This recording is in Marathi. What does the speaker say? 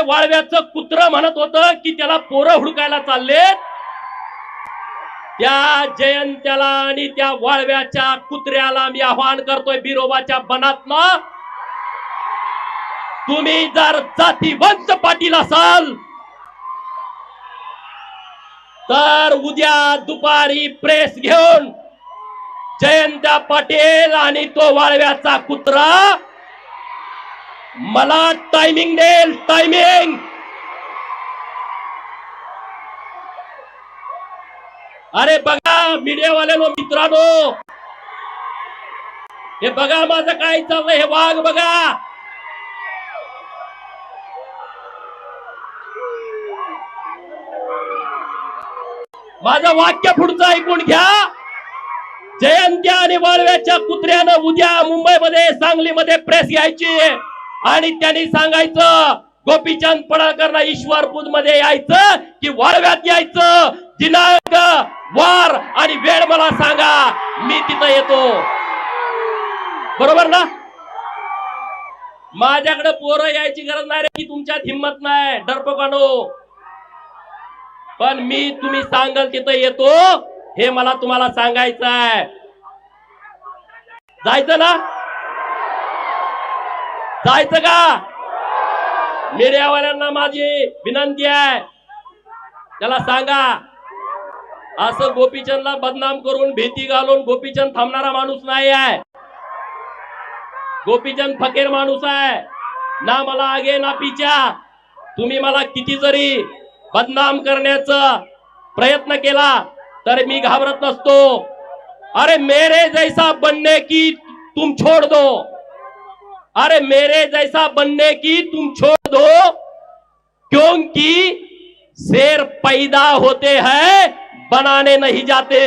वाळव्याचं कुत्र म्हणत होतं की त्याला पोरं हुडकायला चाललेत. त्या जयंत्याला आणि त्या वाळव्याच्या कुत्र्याला मी आवाहन करतोय बिरोबाच्या बनातनं तुम्ही जर जातीवंत पाटील असाल तर उद्या दुपारी प्रेस घेऊन जयंत्या पाटील आणि तो वाळव्याचा कुत्रा मला टायमिंग देईल टायमिंग अरे बघा मीडियावाल्यानो मित्रांनो. हे बघा माझं काय चाललंय हे वाघ बघा. माझं वाक्य पुढचं ऐकून घ्या. जयंत्या आणि वाळव्याच्या कुत्र्यानं उद्या मुंबईमध्ये सांगलीमध्ये प्रेस घ्यायची. आणि त्यांनी सांगायचं गोपीचंद पडळकरना ईश्वरपूरमध्ये यायचं की वाळव्यात यायचं. दिनांक वार आणि वेळ मला सांगा मी तिथं येतो. बरोबर ना? माझ्याकडे पोरं यायची गरज नाही रे की तुमच्यात हिंमत नाही डरपकडो. पण मी तुम्ही सांगाल तिथं येतो हे मला तुम्हाला सांगायचं आहे जायचं ना? जायचं का? मीडियावाल्यांना माझी विनंती आहे. त्याला सांगा असं गोपीचंदला बदनाम करून भीती घालून गोपीचंद थांबणारा माणूस नाही आहे. गोपीचंद फकीर माणूस आहे. ना मला आगे ना पिच्या तुम्ही मला किती जरी बदनाम करण्याचा प्रयत्न केला तर मी घाबरत नसतो. अरे मेरे जैसा बनने की तुम छोड़ दो. अरे मेरे जैसा बनने की तुम छोड़ दो क्योंकि शेर पैदा होते हैं बनाने नहीं जाते।